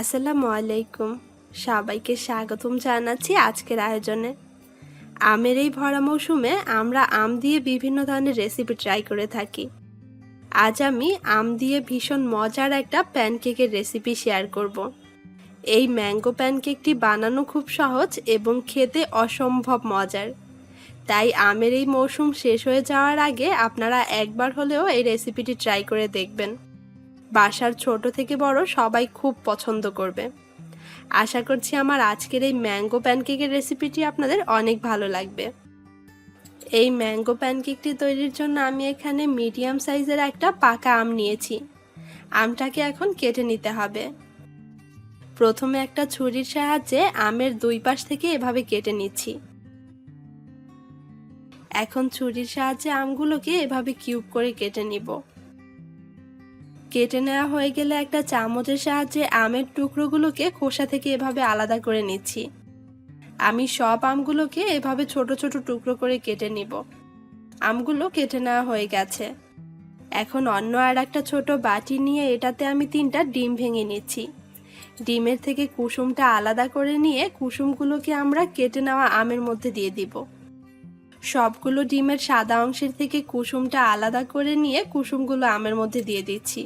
আসসালামু আলাইকুম। সবাইকে স্বাগতম জানাচ্ছি আজকের আয়োজনে। আমের এই ভরা মৌসুমে আমরা আম দিয়ে বিভিন্ন ধরনের রেসিপি ট্রাই করে থাকি। আজ আমি আম দিয়ে ভীষণ মজার একটা প্যানকেকের রেসিপি শেয়ার করব। এই ম্যাঙ্গো প্যানকেকটি বানানো খুব সহজ এবং খেতে অসম্ভব মজার। তাই আমের এই মৌসুম শেষ হয়ে যাওয়ার আগে আপনারা একবার হলেও এই রেসিপিটি ট্রাই করে দেখবেন। বাসার ছোট থেকে বড় সবাই খুব পছন্দ করবে। আশা করছি আমার আজকের এই ম্যাঙ্গো প্যানকেকের রেসিপিটি আপনাদের অনেক ভালো লাগবে। এই ম্যাঙ্গো প্যানকেকটি তৈরির জন্য আমি এখানে মিডিয়াম সাইজের একটা পাকা আম নিয়েছি। আমটাকে এখন কেটে নিতে হবে। প্রথমে একটা ছুরির সাহায্যে আমের দুই পাশ থেকে এভাবে কেটে নিচ্ছি। এখন ছুরির সাহায্যে আমগুলোকে এভাবে কিউব করে কেটে নিব। কেটে নেওয়া হয়ে গেলে একটা চামচের সাহায্যে আমের টুকরোগুলোকে খোসা থেকে এভাবে আলাদা করে নিচ্ছি। আমি সব আমগুলোকে এভাবে ছোট ছোট টুকরো করে কেটে নিব। আমগুলো কেটে নেওয়া হয়ে গেছে। এখন অন্য আর একটা ছোট বাটি নিয়ে এটাতে আমি তিনটা ডিম ভেঙে নিচ্ছি। ডিমের থেকে কুসুমটা আলাদা করে নিয়ে কুসুমগুলোকে আমরা কেটে নেওয়া আমের মধ্যে দিয়ে দিব। সবগুলো ডিমের সাদা অংশের থেকে কুসুমটা আলাদা করে নিয়ে কুসুমগুলো আমের মধ্যে দিয়ে দিচ্ছি।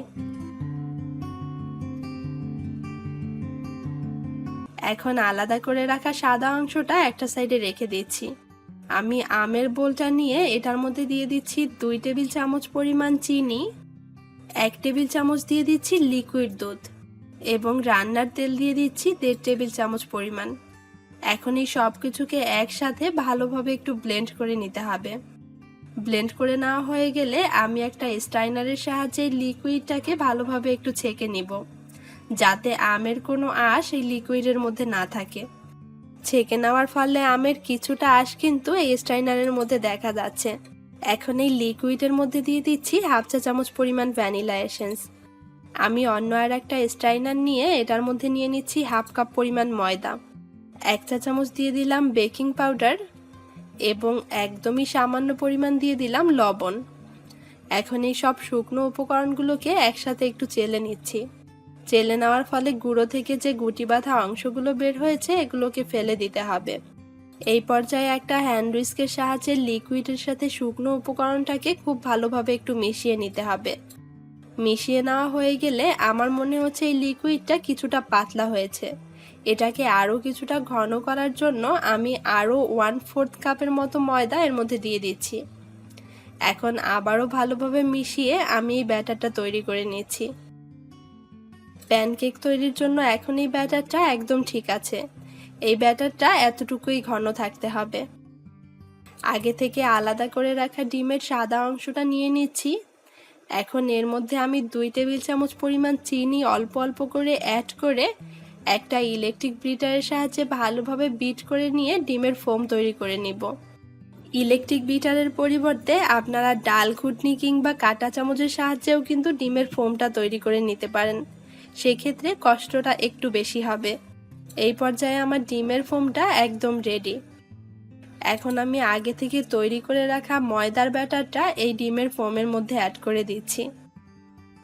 এখন আলাদা করে রাখা সাদা অংশটা একটা সাইডে রেখে দিচ্ছি। আমি আমের বোলটা নিয়ে এটার মধ্যে দিয়ে দিচ্ছি দুই টেবিল চামচ পরিমাণ চিনি, এক টেবিল চামচ দিয়ে দিচ্ছি লিকুইড দুধ এবং রান্নার তেল দিয়ে দিচ্ছি দেড় টেবিল চামচ পরিমাণ। এখন এই সব কিছুকে একসাথে ভালোভাবে একটু ব্লেন্ড করে নিতে হবে। ব্লেন্ড করে নেওয়া হয়ে গেলে আমি একটা স্টাইনারের সাহায্যে লিকুইডটাকে ভালোভাবে একটু ছেঁকে নিব, যাতে আমের কোনো আঁশ এই লিকুইডের মধ্যে না থাকে। ছেঁকে নেওয়ার ফলে আমের কিছুটা আঁশ কিন্তু এই স্টাইনারের মধ্যে দেখা যাচ্ছে। এখন এই লিকুইডের মধ্যে দিয়ে দিচ্ছি হাফ চা চামচ পরিমাণ ভ্যানিলা এসেন্স। আমি অন্য আর একটা স্টাইনার নিয়ে এটার মধ্যে নিয়ে নিচ্ছি হাফ কাপ পরিমাণ ময়দা। এক চা চামচ দিয়ে দিলাম বেকিং পাউডার এবং একদমই সামান্য পরিমাণ দিয়ে দিলাম লবণ। এখন এই সব শুকনো উপকরণগুলোকে একসাথে একটু চেলে নিচ্ছি। চেলে নেওয়ার ফলে গুঁড়ো থেকে যে গুটি বাঁধা অংশগুলো বের হয়েছে, এগুলোকে ফেলে দিতে হবে। এই পর্যায়ে একটা হ্যান্ড উইস্কের সাহায্যে লিকুইডের সাথে শুকনো উপকরণটাকে খুব ভালোভাবে একটু মিশিয়ে নিতে হবে। মিশিয়ে নেওয়া হয়ে গেলে আমার মনে হচ্ছে এই লিকুইডটা কিছুটা পাতলা হয়েছে। এটাকে আরও কিছুটা ঘন করার জন্য আমি আরও ওয়ান ফোর্থ কাপের মতো ময়দা এর মধ্যে দিয়ে দিচ্ছি। এখন আবারও ভালোভাবে মিশিয়ে আমি এই ব্যাটারটা তৈরি করে নিচ্ছি। প্যানকেক তৈরির জন্য এখন এই ব্যাটারটা একদম ঠিক আছে। এই ব্যাটারটা এতটুকুই ঘন থাকতে হবে। আগে থেকে আলাদা করে রাখা ডিমের সাদা অংশটা নিয়ে নিচ্ছি। এখন এর মধ্যে আমি দুই টেবিল চামচ পরিমাণ চিনি অল্প অল্প করে অ্যাড করে একটা ইলেকট্রিক বিটারের সাহায্যে ভালোভাবে বিট করে নিয়ে ডিমের ফোম তৈরি করে নিব। ইলেকট্রিক বিটারের পরিবর্তে আপনারা ডাল ঘুটনি কিংবা কাঁটা চামচের সাহায্যেও কিন্তু ডিমের ফোমটা তৈরি করে নিতে পারেন। সেক্ষেত্রে কষ্টটা একটু বেশি হবে। এই পর্যায়ে আমার ডিমের ফোমটা একদম রেডি এখন আমি আগে থেকে তৈরি করে রাখা ময়দার ব্যাটারটা এই ডিমের ফোমের মধ্যে অ্যাড করে দিচ্ছি।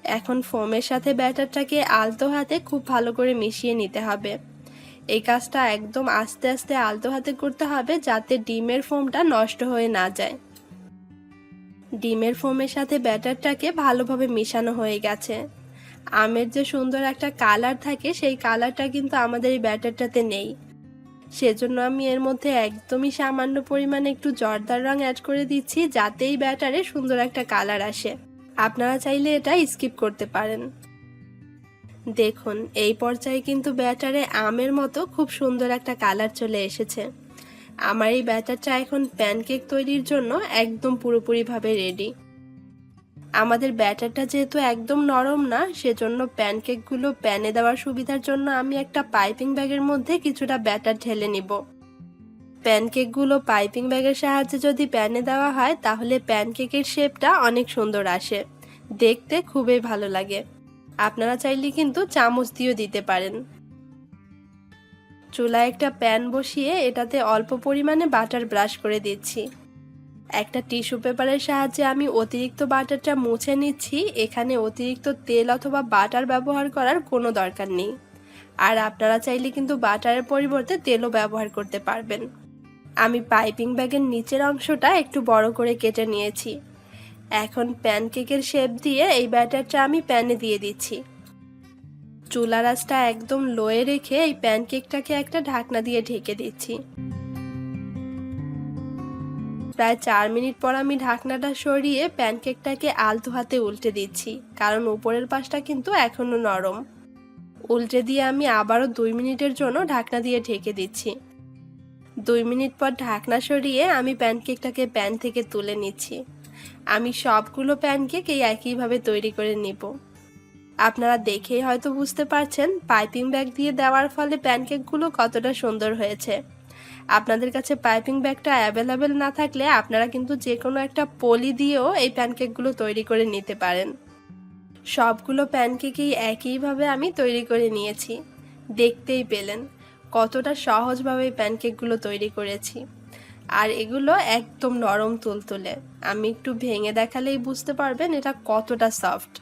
এখন ফোমের সাথে ব্যাটারটাকে আলতো হাতে খুব ভালো করে মিশিয়ে নিতে হবে। এই কাজটা একদম আস্তে আস্তে আলতো হাতে করতে হবে যাতে ডিমের ফোমটা নষ্ট হয়ে না যায়। ডিমের ফোমের সাথে ব্যাটারটাকে ভালোভাবে মিশানো হয়ে গেছে। আমের যে সুন্দর একটা কালার থাকে, সেই কালারটা কিন্তু আমাদের এই ব্যাটারটাতে নেই। সেজন্য আমি এর মধ্যে একদমই সামান্য পরিমাণে একটু জর্দার রং অ্যাড করে দিচ্ছি, যাতে এই ব্যাটারে সুন্দর একটা কালার আসে। আপনারা চাইলে এটা স্কিপ করতে পারেন। দেখুন, এই পর্যায়ে কিন্তু ব্যাটারে আমের মতো খুব সুন্দর একটা কালার চলে এসেছে। আমার এই ব্যাটারটা এখন প্যানকেক তৈরির জন্য একদম পুরোপুরিভাবে রেডি। আমাদের ব্যাটারটা যেহেতু একদম নরম না, সেজন্য প্যানকেকগুলো প্যানে দেওয়ার সুবিধার জন্য আমি একটা পাইপিং ব্যাগের মধ্যে কিছুটা ব্যাটার ঢেলে নিব। প্যানকেকগুলো পাইপিং ব্যাগের সাহায্যে যদি প্যানে দেওয়া হয়, তাহলে প্যানকেকের শেপটা অনেক সুন্দর আসে। দেখতে খুবই ভালো লাগে। আপনারা চাইলে কিন্তু চামচ দিয়েও দিতে পারেন। চুলায় একটা প্যান বসিয়ে এটাতে অল্প পরিমাণে বাটার ব্রাশ করে দিচ্ছি। একটা টিস্যু পেপারের সাহায্যে আমি অতিরিক্ত বাটারটা মুছে নিচ্ছি। এখানে অতিরিক্ত তেল অথবা বাটার ব্যবহার করার কোনো দরকার নেই। আর আপনারা চাইলে কিন্তু বাটারের পরিবর্তে তেলও ব্যবহার করতে পারবেন। আমি পাইপিং ব্যাগের নিচের অংশটা একটু বড় করে কেটে নিয়েছি। এখন প্যানকেকের শেপ দিয়ে এই ব্যাটারটা আমি প্যানে দিয়ে দিচ্ছি। চুলা রাসটা একদম লোয়ে রেখে এই প্যানকেকটাকে একটা ঢাকনা দিয়ে ঢেকে দিচ্ছি। প্রায় চার মিনিট পর আমি ঢাকনাটা সরিয়ে প্যানকেকটাকে আলতো হাতে উল্টে দিচ্ছি, কারণ উপরের পাশটা কিন্তু এখনও নরম। উল্টে দিয়ে আমি আবারও দুই মিনিটের জন্য ঢাকনা দিয়ে ঢেকে দিচ্ছি। দুই মিনিট পর ঢাকনা সরিয়ে আমি প্যানকেকটাকে প্যান থেকে তুলে নিচ্ছি। আমি সবগুলো প্যানকেক এই একইভাবে তৈরি করে নিব। আপনারা দেখেই হয়তো বুঝতে পারছেন, পাইপিং ব্যাগ দিয়ে দেওয়ার ফলে প্যানকেকগুলো কতটা সুন্দর হয়েছে। আপনাদের কাছে পাইপিং ব্যাগটা অ্যাভেলেবেল না থাকলে আপনারা কিন্তু যে কোনো একটা পলি দিয়েও এই প্যানকেকগুলো তৈরি করে নিতে পারেন। সবগুলো প্যানকেকই একইভাবে আমি তৈরি করে নিয়েছি। দেখতেই পেলেন। কতটা সহজভাবে প্যানকেকগুলো তৈরি করেছি। আর এগুলো একদম নরম তুলতুলে। আমি একটু ভেঙে দেখালেই বুঝতে পারবেন এটা কতটা সফট।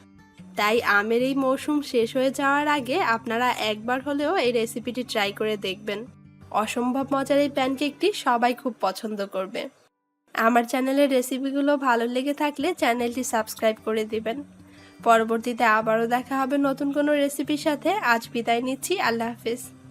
তাই আমের এই মৌসুম শেষ হয়ে যাওয়ার আগে আপনারা একবার হলেও এই রেসিপিটি ট্রাই করে দেখবেন। অসম্ভব মজার এই প্যানকেকটি সবাই খুব পছন্দ করবে। আমার চ্যানেলের রেসিপিগুলো ভালো লেগে থাকলে চ্যানেলটি সাবস্ক্রাইব করে দিবেন। পরবর্তীতে আবারও দেখা হবে নতুন কোনো রেসিপির সাথে। আজ বিদায় নিচ্ছি। আল্লাহ হাফিজ।